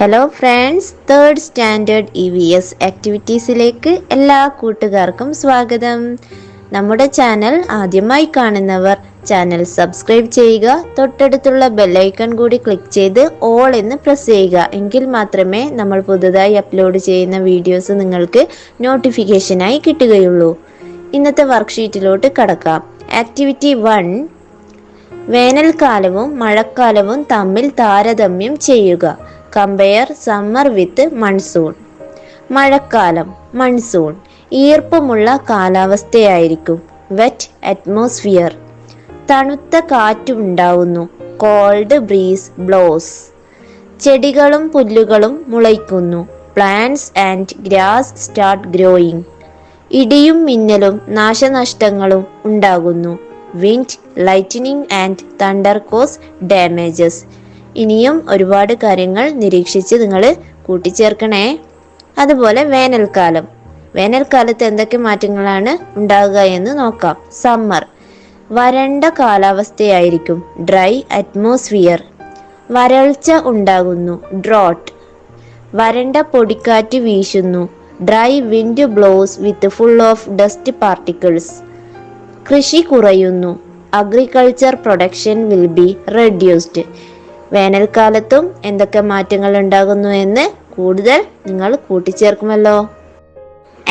Hello friends third standard E V S ആക്ടിവിറ്റീസിലേക്ക് എല്ലാ കൂട്ടുകാർക്കും സ്വാഗതം. നമ്മുടെ ചാനൽ ആദ്യമായി കാണുന്നവർ ചാനൽ സബ്സ്ക്രൈബ് ചെയ്യുക തൊട്ടടുത്തുള്ള ബെല്ലൈക്കൺ കൂടി ക്ലിക്ക് ചെയ്ത് ഓൾ എന്ന് പ്രസ് ചെയ്യുക. എങ്കിൽ മാത്രമേ നമ്മൾ പുതുതായി അപ്ലോഡ് ചെയ്യുന്ന വീഡിയോസ് നിങ്ങൾക്ക് നോട്ടിഫിക്കേഷനായി കിട്ടുകയുള്ളൂ. ഇന്നത്തെ വർക്ക്ഷീറ്റിലോട്ട് കടക്കാം. ആക്ടിവിറ്റി വൺ വേനൽക്കാലവും മഴക്കാലവും തമ്മിൽ താരതമ്യം ചെയ്യുക. Compare summer with monsoon. മഴക്കാലം മൺസൂൺ. ഈർപ്പമുള്ള കാലാവസ്ഥയായിരിക്കും. Wet atmosphere. തണുത്ത കാറ്റുണ്ടാവുന്നു. Cold breeze blows. ചെടികളും പുല്ലുകളും മുളയ്ക്കുന്നു. Plants and grass start growing. ഇടിയും മിന്നലും നാശനഷ്ടങ്ങളും ഉണ്ടാകുന്നു. Wind lightning and thunder cause damages. ഇനിയും ഒരുപാട് കാര്യങ്ങൾ നിരീക്ഷിച്ച് നിങ്ങൾ കൂട്ടിച്ചേർക്കണേ. അതുപോലെ വേനൽക്കാലം. വേനൽക്കാലത്ത് എന്തൊക്കെ മാറ്റങ്ങളാണ് ഉണ്ടാകുക എന്ന് നോക്കാം. സമ്മർ. വരണ്ട കാലാവസ്ഥയായിരിക്കും. Dry atmosphere. വരൾച്ച ഉണ്ടാകുന്നു. ഡ്രോട്ട്. വരണ്ട പൊടിക്കാറ്റ് വീശുന്നു. Dry wind blows with full of dust particles. കൃഷി കുറയുന്നു. Agriculture production will be reduced. വേനൽക്കാലത്തും എന്തൊക്കെ മാറ്റങ്ങൾ ഉണ്ടാകുന്നു എന്ന് കൂടുതൽ നിങ്ങൾ കൂട്ടിച്ചേർക്കുമല്ലോ.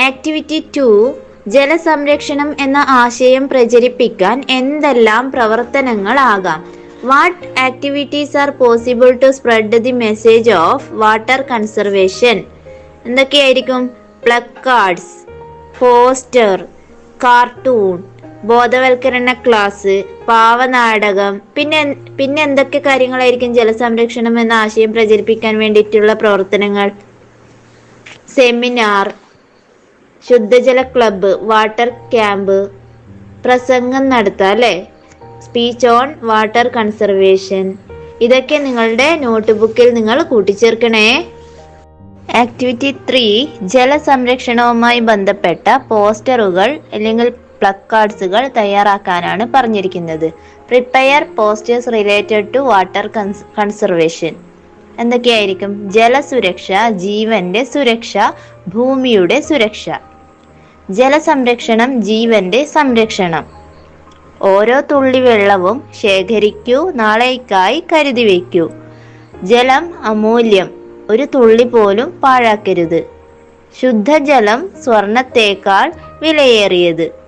ആക്ടിവിറ്റി ടു ജലസംരക്ഷണം എന്ന ആശയം പ്രചരിപ്പിക്കാൻ എന്തെല്ലാം പ്രവർത്തനങ്ങളാകാം what activities are possible to spread the message of water conservation എന്തൊക്കെയായിരിക്കും? പ്ലക്കാർഡ്സ് പോസ്റ്റർ കാർട്ടൂൺ ബോധവൽക്കരണ ക്ലാസ് പാവനാടകം പിന്നെ പിന്നെ എന്തൊക്കെ കാര്യങ്ങളായിരിക്കും ജലസംരക്ഷണം എന്ന ആശയം പ്രചരിപ്പിക്കാൻ വേണ്ടിയിട്ടുള്ള പ്രവർത്തനങ്ങൾ? സെമിനാർ ശുദ്ധജല ക്ലബ്ബ് വാട്ടർ ക്യാമ്പ് പ്രസംഗം നടത്താം അല്ലേ? സ്പീച്ച് ഓൺ വാട്ടർ കൺസർവേഷൻ ഇതൊക്കെ നിങ്ങളുടെ നോട്ട് ബുക്കിൽ നിങ്ങൾ കൂട്ടിച്ചേർക്കണേ. ആക്ടിവിറ്റി ത്രീ ജലസംരക്ഷണവുമായി ബന്ധപ്പെട്ട പോസ്റ്ററുകൾ അല്ലെങ്കിൽ പ്ലക്കാർഡ്സുകൾ തയ്യാറാക്കാനാണ് പറഞ്ഞിരിക്കുന്നത്. Prepare posters related to water conservation എന്തൊക്കെയായിരിക്കും? ജലസുരക്ഷ ജീവന്റെ സുരക്ഷ ഭൂമിയുടെ സുരക്ഷ. ജലസംരക്ഷണം ജീവന്റെ സംരക്ഷണം. ഓരോ തുള്ളി വെള്ളവും ശേഖരിക്കൂ നാളേക്കായി കരുതി വയ്ക്കൂ. ജലം അമൂല്യം ഒരു തുള്ളി പോലും പാഴാക്കരുത്. ശുദ്ധജലം സ്വർണത്തേക്കാൾ വിലയേറിയത്.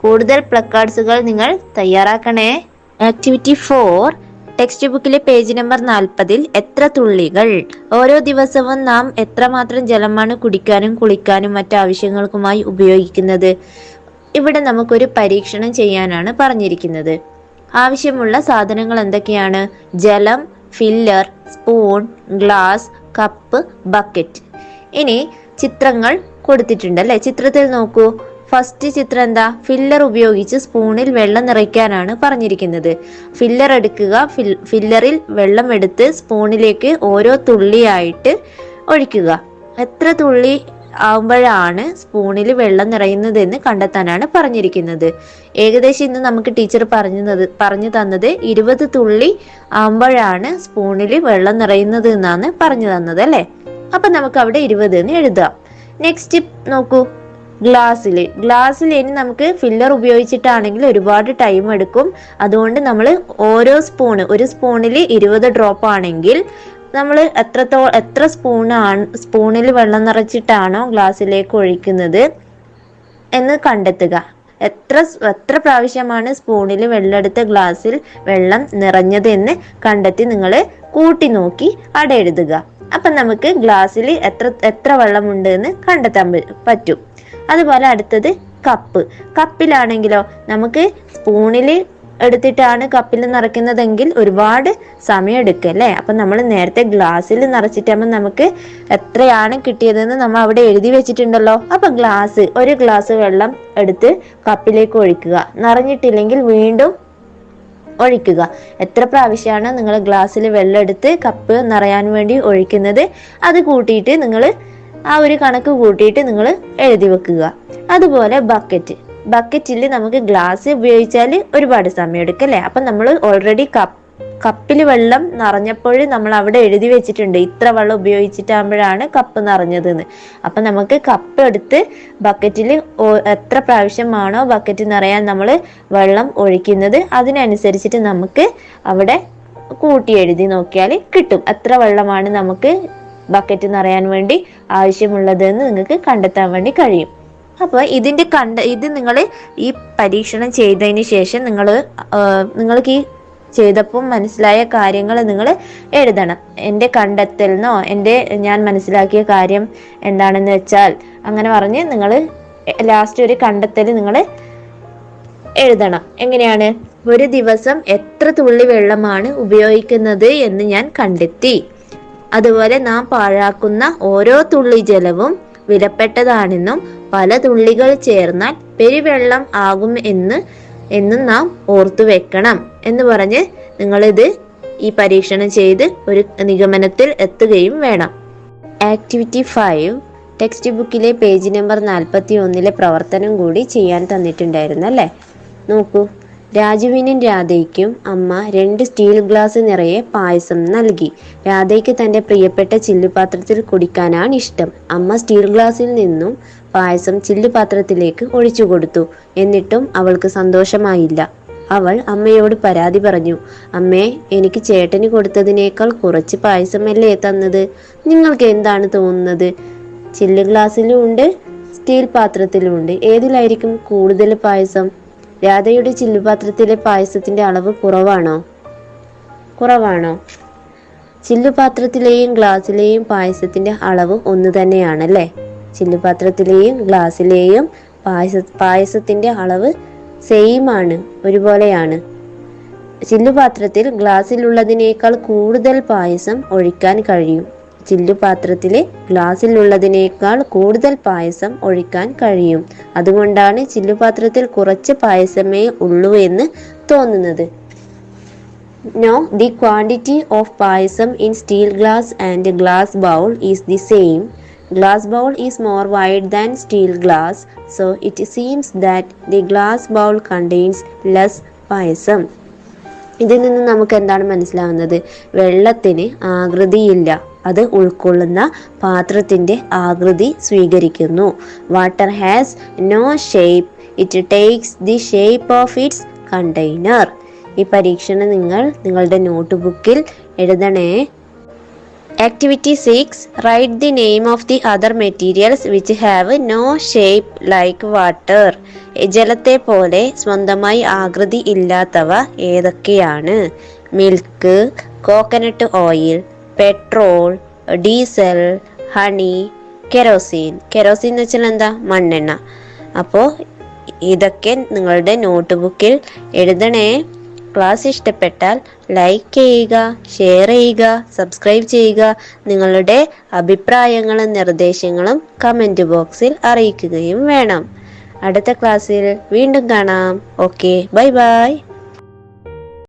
കൂടുതൽ പ്ലക്കാർഡ്സുകൾ നിങ്ങൾ തയ്യാറാക്കണേ. ആക്ടിവിറ്റി ഫോർ ടെക്സ്റ്റ് ബുക്കിലെ പേജ് നമ്പർ നാൽപ്പതിൽ എത്ര തുള്ളികൾ? ഓരോ ദിവസവും നാം എത്രമാത്രം ജലമാണ് കുടിക്കാനും കുളിക്കാനും മറ്റു ആവശ്യങ്ങൾക്കുമായി ഉപയോഗിക്കുന്നത്? ഇവിടെ നമുക്കൊരു പരീക്ഷണം ചെയ്യാനാണ് പറഞ്ഞിരിക്കുന്നത്. ആവശ്യമുള്ള സാധനങ്ങൾ എന്തൊക്കെയാണ്? ജലം filler spoon glass cup bucket ഇനി ചിത്രങ്ങൾ കൊടുത്തിട്ടുണ്ട് അല്ലെ? ചിത്രത്തിൽ നോക്കൂ. ഫസ്റ്റ് ചിത്രം എന്താ? ഫില്ലർ ഉപയോഗിച്ച് സ്പൂണിൽ വെള്ളം നിറയ്ക്കാനാണ് പറഞ്ഞിരിക്കുന്നത്. ഫില്ലർ എടുക്കുക ഫില്ലറിൽ വെള്ളം എടുത്ത് സ്പൂണിലേക്ക് ഓരോ തുള്ളിയായിട്ട് ഒഴിക്കുക. എത്ര തുള്ളി ആവുമ്പോഴാണ് സ്പൂണിൽ വെള്ളം നിറയുന്നതെന്ന് കണ്ടെത്താനാണ് പറഞ്ഞിരിക്കുന്നത്. ഏകദേശം ഇന്ന് നമുക്ക് ടീച്ചർ പറഞ്ഞു പറഞ്ഞു തന്നത് ഇരുപത് തുള്ളി ആവുമ്പോഴാണ് സ്പൂണിൽ വെള്ളം നിറയുന്നത് എന്നാണ് പറഞ്ഞു തന്നത് അല്ലേ? അപ്പൊ നമുക്ക് അവിടെ ഇരുപത് എന്ന് എഴുതാം. നെക്സ്റ്റ് നോക്കൂ. ഗ്ലാസ്സിൽ ഗ്ലാസ്സിൽ ഇനി നമുക്ക് ഫില്ലർ ഉപയോഗിച്ചിട്ടാണെങ്കിൽ ഒരുപാട് ടൈം എടുക്കും. അതുകൊണ്ട് നമ്മൾ ഓരോ സ്പൂണ് ഒരു സ്പൂണിൽ ഇരുപത് ഡ്രോപ്പ് ആണെങ്കിൽ നമ്മൾ എത്രത്തോ എത്ര സ്പൂണാണ് സ്പൂണിൽ വെള്ളം നിറച്ചിട്ടാണോ ഗ്ലാസ്സിലേക്ക് ഒഴിക്കുന്നത് എന്ന് കണ്ടെത്തുക. എത്ര എത്ര പ്രാവശ്യമാണ് സ്പൂണിൽ വെള്ളമെടുത്ത ഗ്ലാസ്സിൽ വെള്ളം നിറഞ്ഞത് എന്ന് കണ്ടെത്തി നിങ്ങൾ കൂട്ടി നോക്കി അടയെഴുതുക. അപ്പം നമുക്ക് ഗ്ലാസ്സിൽ എത്ര എത്ര വെള്ളമുണ്ട് എന്ന് കണ്ടെത്താൻ പറ്റും. അതുപോലെ അടുത്തത് കപ്പ്. കപ്പിലാണെങ്കിലോ നമുക്ക് സ്പൂണിൽ എടുത്തിട്ടാണ് കപ്പിൽ നിറയ്ക്കുന്നതെങ്കിൽ ഒരുപാട് സമയം എടുക്കും അല്ലേ? അപ്പൊ നമ്മൾ നേരത്തെ ഗ്ലാസ്സിൽ നിറച്ചിട്ടാകുമ്പോൾ നമുക്ക് എത്രയാണ് കിട്ടിയതെന്ന് നമ്മൾ അവിടെ എഴുതി വെച്ചിട്ടുണ്ടല്ലോ. അപ്പൊ ഗ്ലാസ് ഒരു ഗ്ലാസ് വെള്ളം എടുത്ത് കപ്പിലേക്ക് ഒഴിക്കുക. നിറഞ്ഞിട്ടില്ലെങ്കിൽ വീണ്ടും ഒഴിക്കുക. എത്ര പ്രാവശ്യമാണ് നിങ്ങൾ ഗ്ലാസ്സിൽ വെള്ളം എടുത്ത് കപ്പ് നിറയാൻ വേണ്ടി ഒഴിക്കുന്നത്? അത് കൂട്ടിയിട്ട് നിങ്ങൾ ആ ഒരു കണക്ക് കൂട്ടിയിട്ട് നിങ്ങൾ എഴുതി വെക്കുക. അതുപോലെ ബക്കറ്റ് ബക്കറ്റിൽ നമുക്ക് ഗ്ലാസ് ഉപയോഗിച്ചാൽ ഒരുപാട് സമയം എടുക്കും അല്ലേ? അപ്പം നമ്മൾ ഓൾറെഡി കപ്പ് കപ്പിൽ വെള്ളം നിറഞ്ഞപ്പോൾ നമ്മൾ അവിടെ എഴുതി വെച്ചിട്ടുണ്ട്. ഇത്ര വെള്ളം ഉപയോഗിച്ചിട്ടാകുമ്പോഴാണ് കപ്പ് നിറഞ്ഞതെന്ന്. അപ്പം നമുക്ക് കപ്പ് എടുത്ത് ബക്കറ്റിൽ എത്ര പ്രാവശ്യമാണോ ബക്കറ്റ് നിറയാൻ നമ്മൾ വെള്ളം ഒഴിക്കുന്നത് അതിനനുസരിച്ചിട്ട് നമുക്ക് അവിടെ കൂട്ടി എഴുതി നോക്കിയാൽ കിട്ടും. എത്ര വെള്ളമാണ് നമുക്ക് ബക്കറ്റ് നിറയാൻ വേണ്ടി ആവശ്യമുള്ളത് എന്ന് നിങ്ങൾക്ക് കണ്ടെത്താൻ വേണ്ടി കഴിയും. അപ്പോൾ ഇതിന്റെ കണ്ട ഇത് നിങ്ങൾ ഈ പരീക്ഷണം ചെയ്തതിന് ശേഷം നിങ്ങൾ നിങ്ങൾക്ക് ഈ ചെയ്തപ്പോൾ മനസ്സിലായ കാര്യങ്ങൾ നിങ്ങൾ എഴുതണം. എന്റെ കണ്ടെത്തലിനോ എന്റെ ഞാൻ മനസ്സിലാക്കിയ കാര്യം എന്താണെന്ന് വെച്ചാൽ അങ്ങനെ പറഞ്ഞ് നിങ്ങൾ ലാസ്റ്റ് ഒരു കണ്ടെത്തൽ നിങ്ങൾ എഴുതണം. എങ്ങനെയാണ്? ഒരു ദിവസം എത്ര തുള്ളി വെള്ളമാണ് ഉപയോഗിക്കുന്നത് എന്ന് ഞാൻ കണ്ടെത്തി. അതുപോലെ നാം പാഴാക്കുന്ന ഓരോ തുള്ളി ജലവും വിലപ്പെട്ടതാണെന്നും പല തുള്ളികൾ ചേർന്നാൽ പെരുവെള്ളം ആകും എന്ന് എന്നും നാം ഓർത്തു വെക്കണം എന്ന് പറഞ്ഞ് നിങ്ങളിത് ഈ പരീക്ഷണം ചെയ്ത് ഒരു നിഗമനത്തിൽ എത്തുകയും വേണം. ആക്ടിവിറ്റി ഫൈവ് ടെക്സ്റ്റ് ബുക്കിലെ പേജ് നമ്പർ നാൽപ്പത്തി ഒന്നിലെ പ്രവർത്തനം കൂടി ചെയ്യാൻ തന്നിട്ടുണ്ടായിരുന്നു അല്ലേ? നോക്കൂ. രാജുവിനും രാധയ്ക്കും അമ്മ രണ്ട് സ്റ്റീൽ ഗ്ലാസ് നിറയെ പായസം നൽകി. രാധയ്ക്ക് തന്റെ പ്രിയപ്പെട്ട ചില്ലുപാത്രത്തിൽ കുടിക്കാനാണ് ഇഷ്ടം. അമ്മ സ്റ്റീൽ ഗ്ലാസിൽ നിന്നും പായസം ചില്ലുപാത്രത്തിലേക്ക് ഒഴിച്ചു കൊടുത്തു. എന്നിട്ടും അവൾക്ക് സന്തോഷമായില്ല. അവൾ അമ്മയോട് പരാതി പറഞ്ഞു അമ്മേ എനിക്ക് ചേട്ടന് കൊടുത്തതിനേക്കാൾ കുറച്ച് പായസമല്ലേ തന്നത്? നിങ്ങൾക്ക് എന്താണ് തോന്നുന്നത്? ചില്ല് ഗ്ലാസ്സിലും ഉണ്ട് സ്റ്റീൽ പാത്രത്തിലും ഉണ്ട്. ഏതിലായിരിക്കും കൂടുതൽ പായസം? രാധയുടെ ചില്ലുപാത്രത്തിലെ പായസത്തിന്റെ അളവ് കുറവാണോ? കുറവാണോ? ചില്ലുപാത്രത്തിലെയും ഗ്ലാസ്സിലെയും പായസത്തിന്റെ അളവ് ഒന്ന് തന്നെയാണല്ലേ? ചില്ലുപാത്രത്തിലെയും ഗ്ലാസ്സിലെയും പായസ പായസത്തിന്റെ അളവ് സെയിം ആണ് ഒരുപോലെയാണ്. ചില്ലുപാത്രത്തിൽ ഗ്ലാസ്സിലുള്ളതിനേക്കാൾ കൂടുതൽ പായസം ഒഴിക്കാൻ കഴിയും. ചില്ലുപാത്രത്തിലെ ഗ്ലാസ്സിലുള്ളതിനേക്കാൾ കൂടുതൽ പായസം ഒഴിക്കാൻ കഴിയും. അതുകൊണ്ടാണ് ചില്ലുപാത്രത്തിൽ കുറച്ച് പായസമേ ഉള്ളൂ എന്ന് തോന്നുന്നത്. Know the quantity of payasam in steel glass and glass bowl is the same glass bowl is more wide than steel glass so it seems that the glass bowl contains less payasam. ഇതിൽ നിന്ന് നമുക്ക് എന്താണ് മനസ്സിലാവുന്നത്? വെള്ളത്തിന് ആകൃതിയില്ല. അത് ഉൾക്കൊള്ളുന്ന പാത്രത്തിന്റെ ആകൃതി സ്വീകരിക്കുന്നു. Water has no shape it takes the shape of its container ഈ പരീക്ഷണം നിങ്ങൾ നിങ്ങളുടെ നോട്ട് ബുക്കിൽ എഴുതണേ. Activity six write the name of the other materials which have no shape like water ജലത്തെ പോലെ സ്വന്തമായി ആകൃതി ഇല്ലാത്തവ ഏതൊക്കെയാണ്? Milk coconut oil petrol diesel honey kerosene. Kerosene എന്ന് വെച്ചാൽ എന്താ? മണ്ണെണ്ണ. അപ്പോൾ ഇതൊക്കെ നിങ്ങളുടെ നോട്ട് ബുക്കിൽ എഴുതണേ. ക്ലാസ് ഇഷ്ടപ്പെട്ടാൽ ലൈക്ക് ചെയ്യുക ഷെയർ ചെയ്യുക സബ്സ്ക്രൈബ് ചെയ്യുക. നിങ്ങളുടെ അഭിപ്രായങ്ങളും നിർദ്ദേശങ്ങളും കമന്റ് ബോക്സിൽ അറിയിക്കുകയും വേണം. അടുത്ത ക്ലാസ്സിൽ വീണ്ടും കാണാം. Okay bye bye.